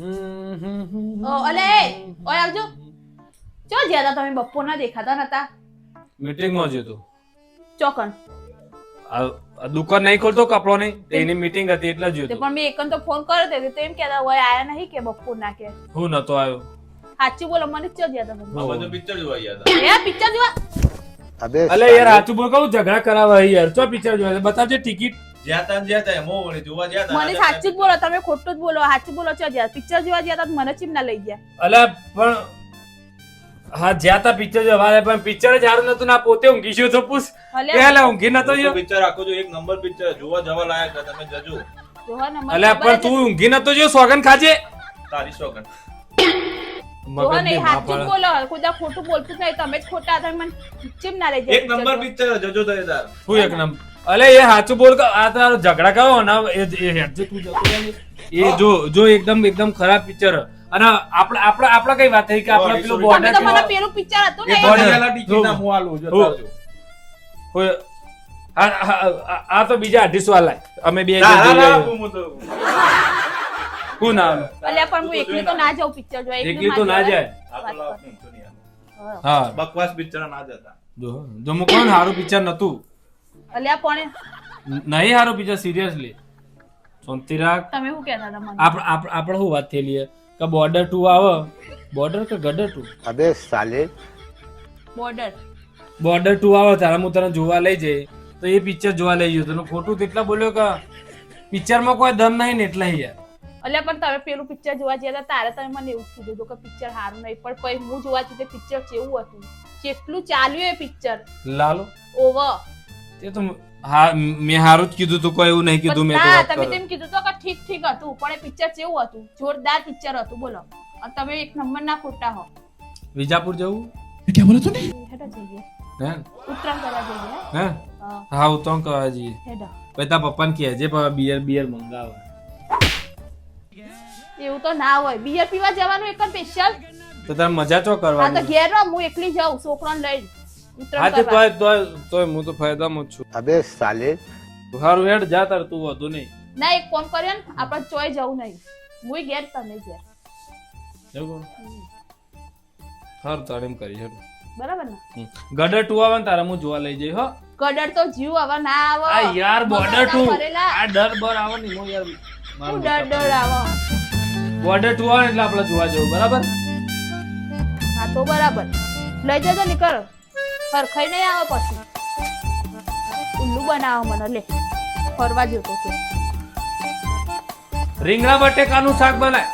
ઓ, અલે ઓય આવજો. ચો જ્યાં હતા તમે? બપોરના દેખાતા નતા. મીટિંગમાં જ હતો. ચોકન આ આ દુકાન નહીં ખોલતો કપડો નહીં. એની મીટિંગ હતી એટલે જ તે હતો. પણ મેં એકન તો ફોન કર્યો તે તો એમ કહેતા હોય આયા નહીં કે બપોરના કે? હું નતો આવ્યો. સાચું બોલો મને ચો જ્યાં હતા તમે. બધું પિક્ચર જોવા ગયા હતા. એ પિક્ચર જોવા. અબે અલે યાર સાચું બોલ કહું ઝઘડા કરાવા યાર. ચો પિક્ચર જોવા? છે? બતાવજે ટિકિટ જ્યાં જ્યાં વળી જોવા મને સાચું જ બોલો તમે ખોટું જ બોલો સાચું બોલો છો જ્યાં પિક્ચર જોવા જ્યાં મને ચીમ ના લઈ ગયા. અલે પણ હા જ્યાં તા પિક્ચર જોવા પણ પિક્ચર જ હારું નતું ના પોતે ઊંઘી ગયો તો પૂછ. પેલા ઊંઘી નતો ગયો. પિક્ચર આખો જો એક નંબર પિક્ચર જોવા જવા લાયક છે, તમે જજો. અલે પણ તું ઊંઘી નતો જો સોગન ખાજે. તારી શોગન જોવા મગજની નહીં ના સાચું જ પાડે. બોલો કોઈ દા ખોટું બોલતું નહીં તમે જ ખોટા મને ચીમ ના લઈ એક નંબર પિક્ચર જજો તારે તાર. હું એક નંબર અલે એ સાચું બોલ કે આ તારો ઝઘડા કયો? ને એ હેડજે તું જતો એ જો જો એકદમ એકદમ ખરાબ પિક્ચર અને આપણે આપણે આપણે કઈ વાત થઈ કે આપણે પેલું બોર્ડર તો મને પેલું પિક્ચર હતું ને એ એ border. બનેલા ના હું આલું જો. હોય. આ- તો બીજા અઢીસો વાલા. અમે બે હું ના? અલ્યા પણ હું એકલી તો ના જાઉં પિક્ચર જોવા. એકલી તો ના જાય. હા. બકવાસ પિક્ચર ના જતા. જો જો હું કહું ને સારું પિક્ચર નતું. અલ્યા પોણે. નહીં હારો બીજા સિરિયસલી શાંતિ તમે શું કહેતા હતા મને? આપ આપણે શું વાત થયેલી છે? કે બોર્ડર ટુ આવે? બોર્ડર કે ગડર ટુ અબે સાલે. બોર્ડર બોર્ડર ટુ આવે તારા હું તને જોવા લઈ જઈ. તો એ પિક્ચર જોવા લઈ ગયો તને. ખોટું કેટલા બોલ્યો કે પિક્ચરમાં કોઈ દમ નહીં ને એટલા યાર. અલ્યા પણ તમે પેલું પિક્ચર જોવા ગયા હતા તારે તમે મને એવું કીધું હતું કે પિક્ચર સારું નહીં. પણ પછી હું જોવા જતી પિક્ચર કેવું હતું? કેટલું ચાલ્યું એ પિક્ચર લાલો. ઓવર. તે તો હા મેં હારું જ કીધું તું કોઈ એવું નહીં કીધું મેં ના તમે તેમ કીધું તો કે ઠીક ઠીક હતું પણ એ પિક્ચર કેવું હતું? જોરદાર પિક્ચર હતું બોલો. અને તમે એક નંબર ના ખોટા હો. વિજાપુર જવું? હેડો જઈએ. હે? ઉત્તરાયણ કરવા જઈએ હે? હે? હા, હા કરવા જઈએ. હેડો. પછી તારા પપ્પાને કહેજે પણ બિયર બિયર મંગાવે. એવું તો ના હોય. બિયર પીવા જવાનું એક સ્પેશિયલ તો તારે મજા ચો હા તો ઘેર રહો હું એકલી જાઉં છોકરાને લઈને. આજે તોય તોય તોય હું તો ફાયદામાં જ છું. અબે સાલે. હારું હેડ જા તાર તું વધુ નહીં. ના એક ફોન કર્યો ને આપણે ચોય જવું નહીં. હું ઘેર તમે ઘેર. જવું હાર તારીમ કરી હેડ. બરાબર ને? ગડર ટુ આવે ને તારા હું જોવા લઈ જઈ હો. ગડર તો જીવ આવે ના આવે. આ યાર બોર્ડર ટુ આ ડર બર આવે ને હું યાર હું ડર ડર આવે. બોર્ડર ટુ આવે એટલે આપણે જોવા જવું બરાબર? હા તો બરાબર. લઈ જજો નીકળ. સરખાઈ નહીં આવે પછી. ઉલ્લુ બનાવો મને, લે. ફરવા જો તો. રીંગણા બટેકાનું શાક બનાય.